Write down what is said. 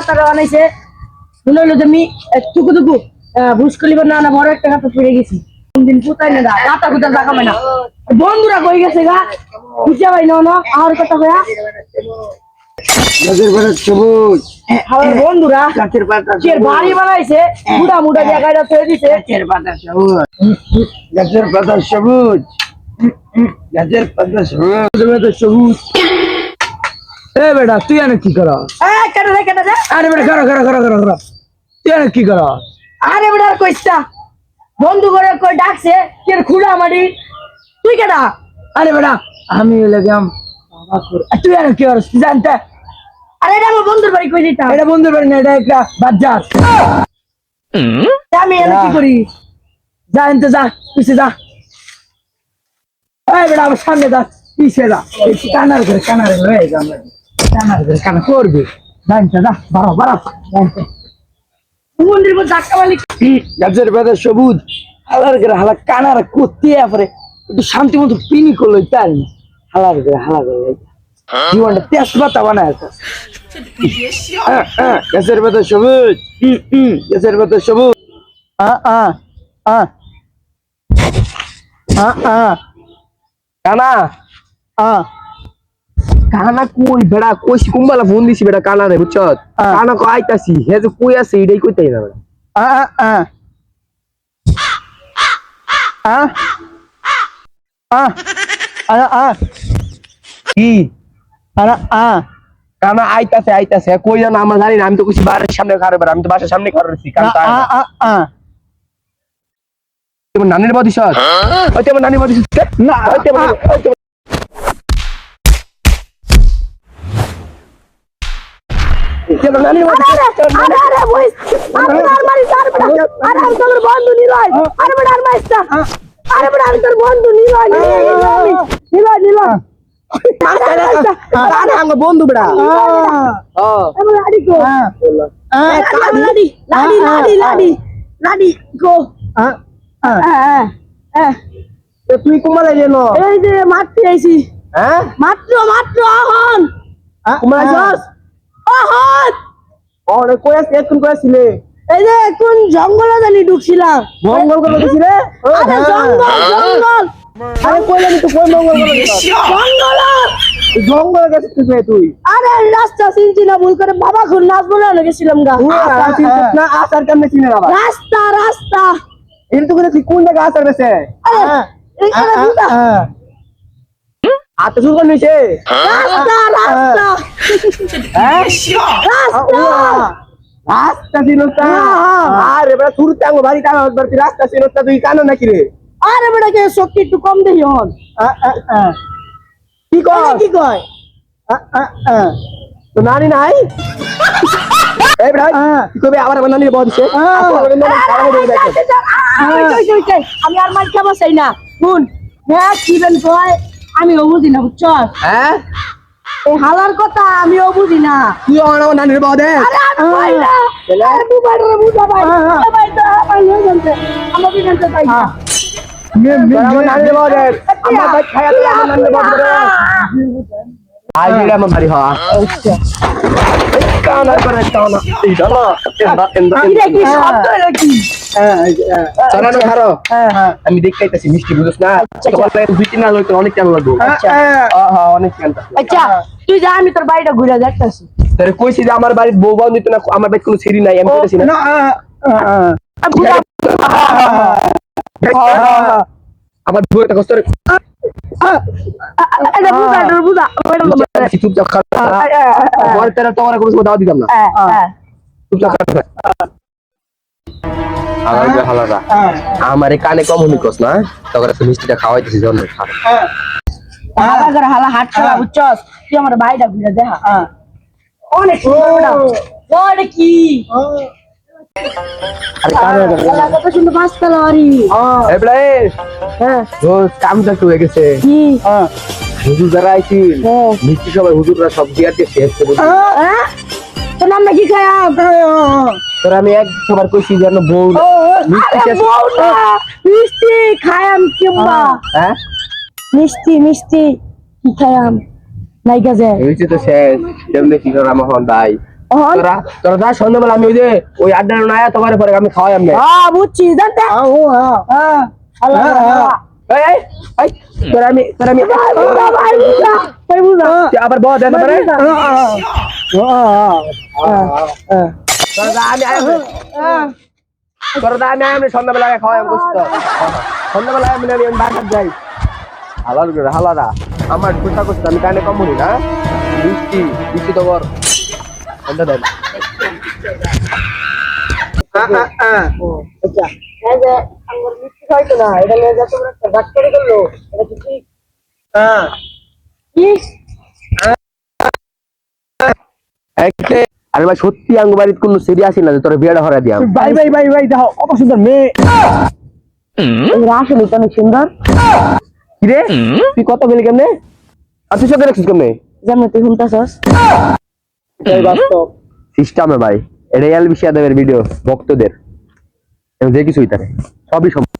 খাতাটা বানাইছে মনে আমি টুকু টুকু বুঝ কলিবার না না বড় একটা খাতা পড়ে গেছি। না না। বন্ধুরা কই গেছে গা? বুঝা ভাই না আর কথা কয়া। গাছের পাতা সবুজ। আমার বন্ধুরা গাছের পাতা বাড়ি বানাইছে মুড়া মুড়া জায়গাটা তৈরি দিছে। গাছের পাতা সবুজ। গাছের পাতা সবুজ। গাছের পাতা সবুজ সবুজ। এ বেটা তুই এনে কি কর? আরে বেটা করো করো করো করো করো তুই এনে কি কর? আরে বেটা আর কইস্তা বন্ধু করে কই ডাকছে কে খুড়া মারি তুই কেডা? আরে বেটা আমি লেগাম তুই এনে কি করস তুই জানতে। আরে এটা আমার বন্ধুর বাড়ি কই দিতাম এটা বন্ধু বেটা না এটা একটা বাজার। আমি এনে কি করি? যা এনতে যা পিছে যা। এই বেটা আমার সামনে যা পিছে যা। কানার করে কানার করে কানা করবি গাছের সবুজ হালার হালা একটু শান্তি মতো পিনি করল তাই হালার করে হালা করে জীবনটা তেজপাতা বানায় আহ, আহ, গাছের পাতা সবুজ সবুজ কানা আ কানা কই বেড়া কইছি কুম্বালা ফোন দিছি বেড়া কানা রে বুঝছ? হ্যাঁ। কানা কো আইতাছি হে যে কই আছে এটাই কইতাই না বেড়া। আ আ আ। আ। আ আ কি? আ আ। কানা আইতাছে আইতাছে কই জানো আমরা জানি না আমি তো কইছি বাড়ির সামনে খারে বেড়া আমি তো বাসার সামনে খারে রইছি কানা আ আ আ তোমার নানির বাদি সর। ওই তোমার নানির বাদি না নানির বাদি আরে বইস। মারি আমি তোর বন্ধু আমি তোর বন্ধু বন্ধু বেড়া তুই কুমারে যেন এই যে মারতে আইছি। হ্যাঁ? মাত্র মাত্র আহন কুমারে যাস আহন ওরে এখন কই আসছিলে? এই যে কোন জঙ্গলে জানি ঢুকছিলাম। মঙ্গল করে গেছিলে আরে জঙ্গল জঙ্গল! আরে কই তো কই মঙ্গল জঙ্গল! জঙ্গল গেছে তুই তুই? আরে রাস্তা চিনছি না ভুল করে বাবা খুন নাচ বলে গেছিলাম গা। না আসার কেমনে চিনে বাবা? রাস্তা রাস্তা। এর তো কোন জায়গা আসার গেছে আরে, এখানে বুঝা? আতে শুরু করে নিছে রাস্তা রাস্তা। হ্যাঁ? রাস্তা। রাস্তা চিনস্তা আরে বড় শুরুতে আঙ্গো বাড়ি কানা একবার তুই রাস্তা চিনস্তা তুই কানো নাকি রে? আরে বেটাকে শক্তি একটু কম দেই হন। কি কর কি কয়? তো নানি নাই? এই ভাই কি কবে আবার আমার নানির ওই, আমি আর মার খাব চাই না। শুন। হ্যাঁ কিবেন কয়। আমি ও বুঝি না বুঝছ? হ্যাঁ? এই হালার কথা আমি ও বুঝি না। তুই আমার নানির বড় দে আরে আমি পাই না। আরে মোবাইল রে বুঝা ভাই ভাই তো ভাই হয়ে। যাচ্ছে আমরা কি জানতে এইটা না কি শব্দ কি? চালানো খারো আমি দেখতে আইতাছি মিষ্টি বুঝছ না? দুই তিন আলো তো অনেক টাইম লাগবে আচ্ছা। হ্যাঁ। হ্যাঁ অনেক টাইম আচ্ছা তুই যা আমি তোর বাড়িটা ঘুরে দেখতেছি। তাহলে কইছি যে আমার বাড়ির বউ বাউ নিত না আমার বাড়িতে কোনো সিঁড়ি নাই আমি কইতাছি না। আমার বউ কষ্ট এটা এটা বুঝা চুপচাপ খারাপ। তোমার কোনো দাওয়া দিতাম না। চুপচাপ আমার যে হালারা। আমার এই কানে কম হনি কস না? তখন একটা মিষ্টিটা খাওয়াইতেছি জন্য হালা করে হালা হাট বুঝছস? তুই আমার ঘুরে দেখা। অনেক সুন্দর কি? হ্যাঁ হুজুর হ্যাঁ। মিষ্টি সবাই হুজুররা সব দিয়ে দিয়ে শেষ করে দিছে। হ্যাঁ? কি খায়া? তোর আমি এক সবার কইছি যেন বউ মিষ্টি বউ না, মিষ্টি খায়াম কিংবা। হ্যাঁ মিষ্টি মিষ্টি কি খায়াম হয়েছে তো শেষ কেমনে কি করে আমার হন ভাই তোরা তোরা যা সন্ধ্যাবেলা আমি ওই যে ওই আড্ডা না আয়া তোমার পরে আমি খাওয়াই আমি হ্যাঁ বুঝছি জানতে হ্যাঁ। হ্যাঁ হ্যাঁ, হ্যাঁ। এই তোরা আমি তোরা আমি আবার বল দেন পারে আমি আমি। আমি খাওয়াই যাই। হালাল করে আমার কুটা করছে আমি কানে কম না বৃষ্টি বৃষ্টি তো সন্ধ্যা দেন। আচ্ছা। এই যে আমার মিষ্টি খাইতো না এটা নিয়ে যা তোমরা একটা ডাক্তারি করল এটা কি ঠিক? কি? একটা আরে ভাই সত্যি আঙ্গ বাড়িতে কোনো সিরিয়াস না তোর বিয়েটা হরা দিয়াম ভাই ভাই ভাই ভাই দেখো কত সুন্দর মেয়ে। এরা আসলে তো অনেক সুন্দর? কি রে তুই কত গেলি কেমনে? আর তুই সাথে রাখছিস কেমনে? যেমন তুই শুনতেছস? এই বাস্তব। সিস্টেমে ভাই এটা এল বিশিয়া দেবের ভিডিও ভক্তদের যে কিছুই তারে সবই সম্ভব।